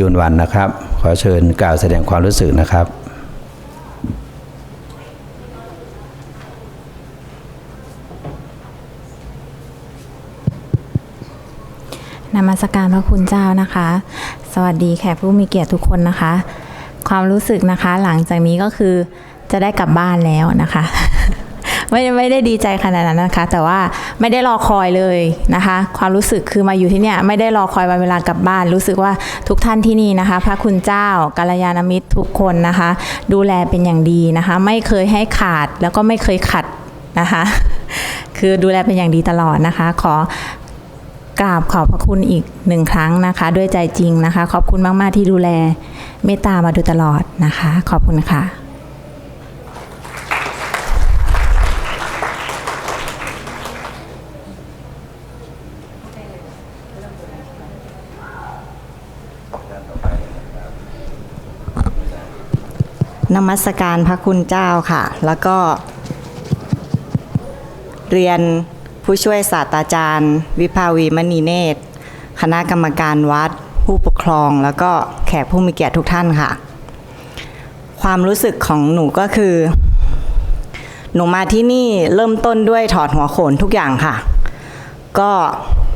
ยุนวันนะครับ ขอเชิญกล่าวแสดงความรู้สึกนะครับนมัสการพระคุณเจ้านะคะ สวัสดีแขกผู้มีเกียรติทุกคนนะคะ ความรู้สึกนะคะหลังจากนี้ก็คือจะได้กลับบ้านแล้วนะคะ ไม่ไม่ได้ดีใจขนาดนั้นนะคะ แต่ว่าไม่ได้รอคอยเลยนะคะ ความรู้สึกคือมาอยู่ที่เนี่ยไม่ได้รอคอยวันเวลากลับบ้าน รู้สึกว่าทุกท่านที่นี่นะคะ พระคุณเจ้ากัลยาณมิตรทุกคนนะคะ ดูแลเป็นอย่างดีนะคะ ไม่เคยให้ขาดแล้วก็ไม่เคยขัดนะคะ คือดูแลเป็นอย่างดีตลอดนะคะ ขอกราบขอบพระคุณอีกหนึ่งครั้งนะคะ ด้วยใจจริงนะคะ ขอบคุณมาก ๆ ที่ดูแลเมตตามาโดยตลอดนะคะ ขอบคุณค่ะ นมัสการพระคุณเจ้าค่ะ แล้วก็ เรียนผู้ช่วยศาสตราจารย์ วิภาวีมณีเนตร คณะกรรมการวัด ผู้ปกครอง แล้วก็แขกผู้มีเกียรติทุกท่านค่ะ ความรู้สึกของหนูก็คือ หนูมาที่นี่เริ่มต้นด้วยถอดหัวโขนทุกอย่างค่ะ ก็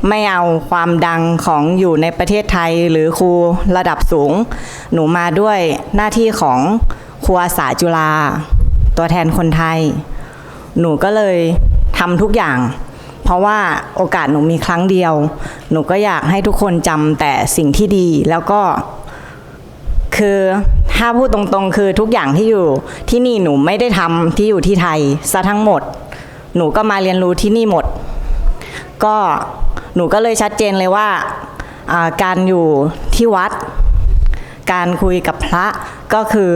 ไม่เอาความดังของอยู่ในประเทศไทยหรือครูระดับสูง หนูมาด้วยหน้าที่ของ ครูอาสาจุฬาตัวแทนคนไทย หนูก็เลยทำทุกอย่าง เพราะว่าโอกาสหนูมีครั้งเดียว หนูก็อยากให้ทุกคนจำแต่สิ่งที่ดีแล้วก็คือถ้าพูดตรงๆ คือทุกอย่างที่อยู่ที่นี่หนูไม่ได้ทำที่อยู่ที่ไทยซะทั้งหมด หนูก็มาเรียนรู้ที่นี่หมด ก็หนูก็เลยชัดเจนเลยว่าอ่าการอยู่ที่วัด การคุยกับพระ ก็คือ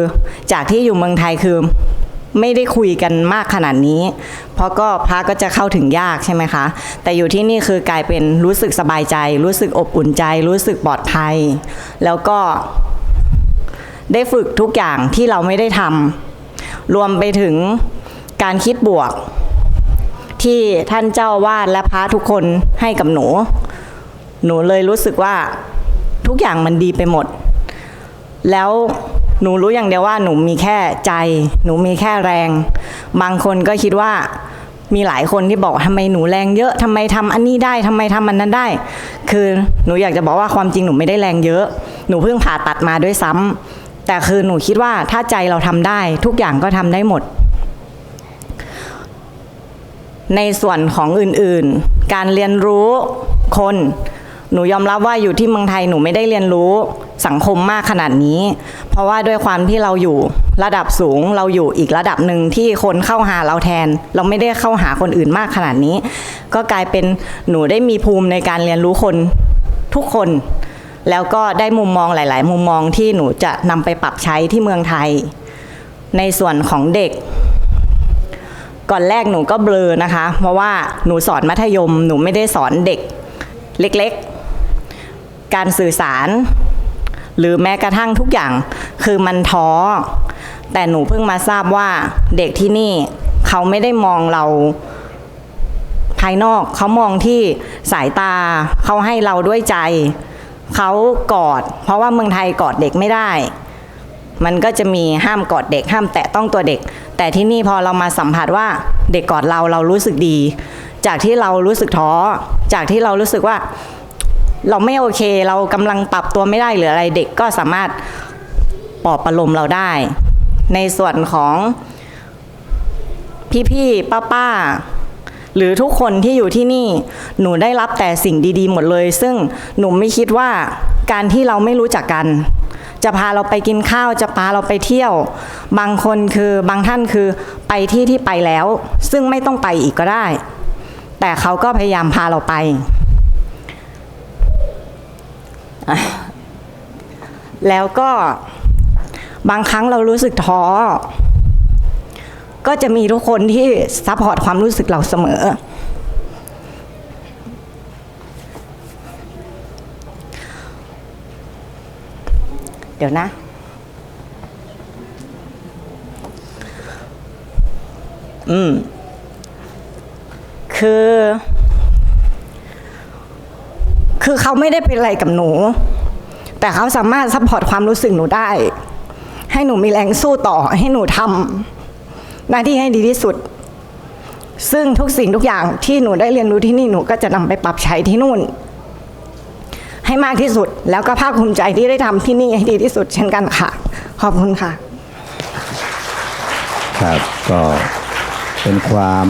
จากที่อยู่เมืองไทยคือไม่ได้คุยกันมากขนาดนี้ เพราะก็พระก็จะเข้าถึงยากใช่ไหมคะ แต่อยู่ที่นี่คือกลายเป็นรู้สึกสบายใจ รู้สึกอบอุ่นใจ รู้สึกปลอดภัย แล้วก็ได้ฝึกทุกอย่างที่เราไม่ได้ทำรวมไปถึงการคิดบวก ที่ท่านเจ้าวาดและพระทุกคนให้กับหนู หนูเลยรู้สึกว่าทุกอย่างมันดีไปหมด แล้ว หนูรู้อย่างเดียวว่าหนูมีแค่ใจ หนูมีแค่แรง บางคนก็คิดว่ามีหลายคนที่บอกทำไมหนูแรงเยอะทำไมทำอันนี้ได้ทำไมทำอันนั้นได้ คือหนูอยากจะบอกว่าความจริงหนูไม่ได้แรงเยอะ หนูเพิ่งผ่าตัดมาด้วยซ้ำแต่คือหนูคิดว่าถ้าใจเราทำได้ ทุกอย่างก็ทำได้หมด ในส่วนของอื่นๆ การเรียนรู้คน หนูยอมรับว่าอยู่ที่เมืองไทยหนูไม่ได้เรียนรู้ สังคมมากขนาดนี้ เพราะว่าด้วยความที่เราอยู่ระดับสูงเราอยู่อีกระดับหนึ่งที่คนเข้าหาเราแทน เราไม่ได้เข้าหาคนอื่นมากขนาดนี้ ก็กลายเป็นหนูได้มีภูมิในการเรียนรู้คนทุกคน แล้วก็ได้มุมมองหลาย ๆ มุมมองที่หนูจะนำไปปรับใช้ที่เมืองไทย ในส่วนของเด็กก่อนแรกหนูก็เบลอนะคะ เพราะว่าหนูสอนมัธยม หนูไม่ได้สอนเด็ก เล็กๆ การสื่อสาร หรือแม้กระทั่งทุกอย่างคือมันท้อ แต่หนูเพิ่งมาทราบว่าเด็กที่นี่เขาไม่ได้มองเราภายนอกเขามองที่สายตาเขาให้เราด้วยใจ เขากอด เพราะว่าเมืองไทยกอดเด็กไม่ได้ มันก็จะมีห้ามกอดเด็ก ห้ามแตะต้องตัวเด็ก แต่ที่นี่พอเรามาสัมผัสว่าเด็กกอดเราเรารู้สึกดี จากที่เรารู้สึกท้อจากที่เรารู้สึกว่า เราไม่โอเค เรากำลังปรับตัวไม่ได้หรืออะไรเด็กก็สามารถปลอบประโลมเราได้ ในส่วนของพี่ๆป้าๆหรือทุกคนที่อยู่ที่นี่ หนูได้รับแต่สิ่งดีๆ หมดเลย ซึ่งหนูไม่คิดว่าการที่เราไม่รู้จักกัน จะพาเราไปกินข้าวจะพาเราไปเที่ยว บางคนคือบางท่านคือไปที่ที่ไปแล้ว ซึ่งไม่ต้องไปอีกก็ได้ แต่เขาก็พยายามพาเราไป แล้วก็บางครั้งเรารู้สึกท้อ ก็จะมีทุกคนที่ซัพพอร์ตความรู้สึกเราเสมอ เดี๋ยวนะ อืม คือ คือเขาไม่ได้เป็นอะไรกับหนู แต่เขาสามารถซัพพอร์ตความรู้สึกหนูได้ ให้หนูมีแรงสู้ต่อให้หนูทำหน้าที่ให้ดีที่สุด ซึ่งทุกสิ่งทุกอย่างที่หนูได้เรียนรู้ที่นี่หนูก็จะนำไปปรับใช้ที่นู่น ให้มากที่สุดแล้วก็ภาคภูมิใจที่ได้ทำที่นี่ให้ดีที่สุด เช่นกันค่ะ ขอบคุณค่ะ ครับก็เป็นความ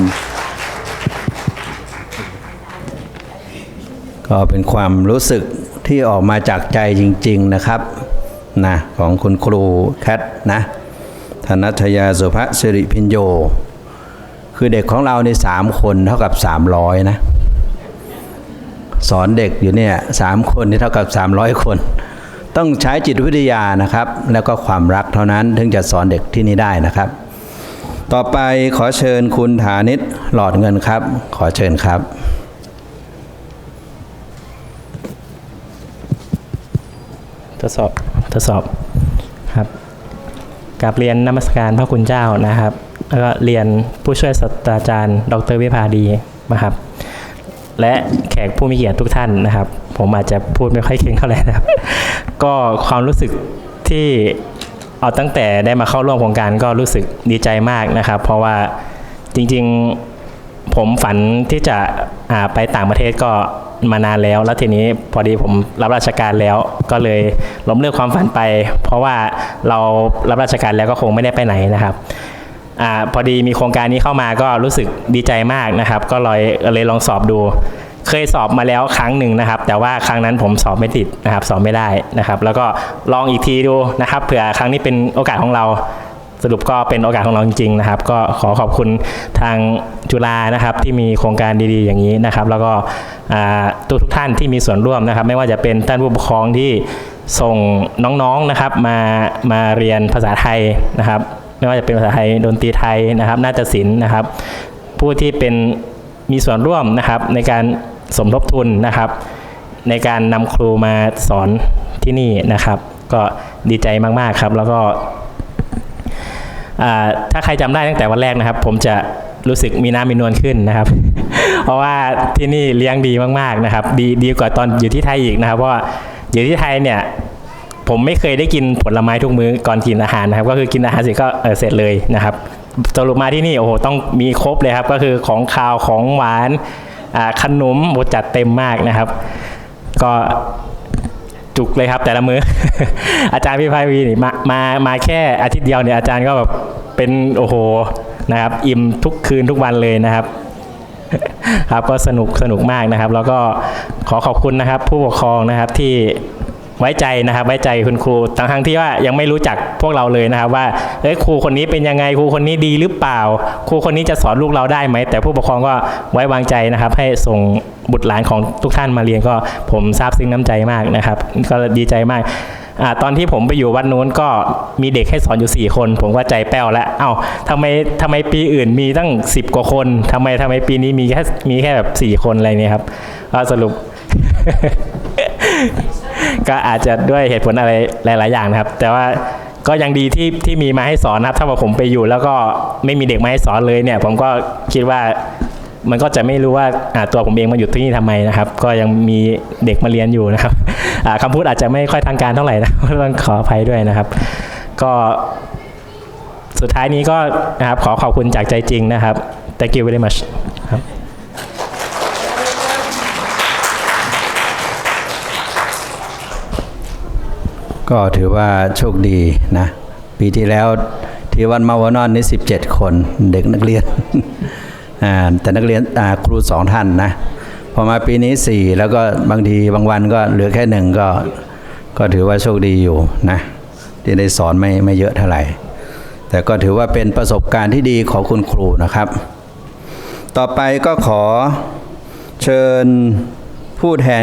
ก็เป็นความรู้สึกที่ออกมาจากใจจริง ๆนะครับนะของคุณครูแคทนะธนัทยาสุภสิริพินโย คือเด็กของเราในสามคนเท่ากับ 300 นะ สอนเด็กอยู่เนี่ยสามคนนี่เท่ากับ 300 คน ต้องใช้จิตวิทยานะครับ แล้วก็ความรักเท่านั้นถึงจะสอนเด็กที่นี่ได้นะครับ ต่อไปขอเชิญคุณฐานิตหลอดเงินครับ ขอเชิญครับ ทดสอบทดสอบครับกับเรียนนมัสการพระคุณเจ้านะครับ แล้วก็เรียนผู้ช่วยศาสตราจารย์ ดรวิภาดีนะครับ และแขกผู้มีเกียรติทุกท่านนะครับ ผมอาจจะพูดไม่ค่อยเก่งเท่าไหร่นะครับ ก็ความรู้สึกที่เอาตั้งแต่ได้มาเข้าร่วมโครงการก็รู้สึกดีใจมากนะครับ เพราะว่าจริงๆผมฝันที่จะไปต่างประเทศก็ มานานแล้ว แล้วทีนี้พอดีผมรับราชการแล้ว ก็เลยล้มเลิกความฝันไป เพราะว่าเรารับราชการแล้วก็คงไม่ได้ไปไหนนะครับอาพอดีมีโครงการนี้เข้ามาก็รู้สึกดีใจมากนะครับ ก็เลยเลยลองสอบดู เคยสอบมาแล้วครั้งหนึ่งนะครับ แต่ว่าครั้งนั้นผมสอบไม่ติดนะครับ สอบไม่ได้นะครับ แล้วก็ลองอีกทีดูนะครับเผื่อครั้งนี้เป็นโอกาสของเรา สรุปก็เป็นโอกาสของเราจริงๆนะครับ ก็ขอขอบคุณทางจุฬานะครับที่มีโครงการดีๆอย่างนี้นะครับ แล้วก็ทุกทุกท่านที่มีส่วนร่วมนะครับ ไม่ว่าจะเป็นท่านผู้ปกครองที่ส่งน้องๆนะครับมามาเรียนภาษาไทยนะครับ ไม่ว่าจะเป็นภาษาไทยดนตรีไทยนะครับนาฏศิลป์นะครับ ผู้ที่เป็นมีส่วนร่วมนะครับในการสมทบทุนนะครับ ในการนำครูมาสอนที่นี่นะครับ ก็ดีใจมากๆครับ แล้วก็ ถ้าใครจำได้ตั้งแต่วันแรกนะครับ ผมจะรู้สึกมีน้ำมีนวลขึ้นนะครับ เพราะว่าที่นี่เลี้ยงดีมากๆนะครับ ดีดีกว่าตอนอยู่ที่ไทยอีกนะครับ เพราะอยู่ที่ไทยเนี่ยผมไม่เคยได้กินผลไม้ทุกมื้อก่อนกินอาหารนะครับ ก็คือกินอาหารเสร็จก็เสร็จเลยนะครับสรุปมาที่นี่โอ้โหต้องมีครบเลยครับ ก็คือของคาวของหวานขนมโหจัดเต็มมากนะครับ ก็ จุกเลยครับ แต่ละมือ อาจารย์พี่พายวีนี่มามามาแค่อาทิตย์เดียวเนี่ยอาจารย์ก็แบบเป็นโอ้โหนะครับ อิ่มทุกคืนทุกวันเลยนะครับ ครับก็สนุกสนุกมากนะครับ แล้วก็ขอขอบคุณนะครับ ผู้ปกครองนะครับที่ไว้ใจนะครับ ไว้ใจคุณครูทั้งทั้งที่ว่ายังไม่รู้จักพวกเราเลยนะครับ ว่าเอ้ยครูคนนี้เป็นยังไงครูคนนี้ดีหรือเปล่า ครูคนนี้จะสอนลูกเราได้ไหมแต่ผู้ปกครองก็ไว้วางใจนะครับ ให้ส่ง บุตรหลานของทุกท่านมาเรียนก็ผมซาบซึ้งน้ำใจมากนะครับ ก็ดีใจมากอตอนที่ผมไปอยู่วัดนู้นก็มีเด็กให้สอนอยู่ 4 คน ผมก็ใจแป้วแล้วเอ้าทำไมทำไมปีอื่นมีตั้ง 10 กว่าคนทำไมทำไมปีนี้มีแค่มีแค่แบบ 4 คนอะไรเนี่ยครับก็สรุป ก็อาจจะด้วยเหตุผลอะไรหลาย ๆ อย่างนะครับ แต่ว่าก็ยังดีที่ที่มีมาให้สอนนะครับ ถ้าว่าผมไปอยู่แล้วก็ไม่มีเด็กมาให้สอนเลยเนี่ย ผมก็คิดว่า มันก็จะไม่รู้ว่าตัวผมเองมาอยู่ที่นี่ทำไมนะครับ ก็ยังมีเด็กมาเรียนอยู่นะครับอ่าคำพูดอาจจะไม่ค่อยทางการเท่าไหร่นะต้องขออภัยด้วยนะครับ ก็สุดท้ายนี้ก็นะครับขอขอบคุณจากใจจริงนะครับ thank you very much ครับก็ถือว่าโชคดีนะ ปีที่แล้วที่วันมาวานอนนี่17 คนเด็กนักเรียน แต่นักเรียนครูสองท่านนะพอมาปีนี้สี่แล้วก็บางทีบางวันก็เหลือแค่หนึ่งก็ก็ถือว่าโชคดีอยู่นะที่ได้สอนไม่ไม่เยอะเท่าไหร่ แต่ก็ถือว่าเป็นประสบการณ์ที่ดีของคุณครูนะครับ ต่อไปก็ขอเชิญผู้แทน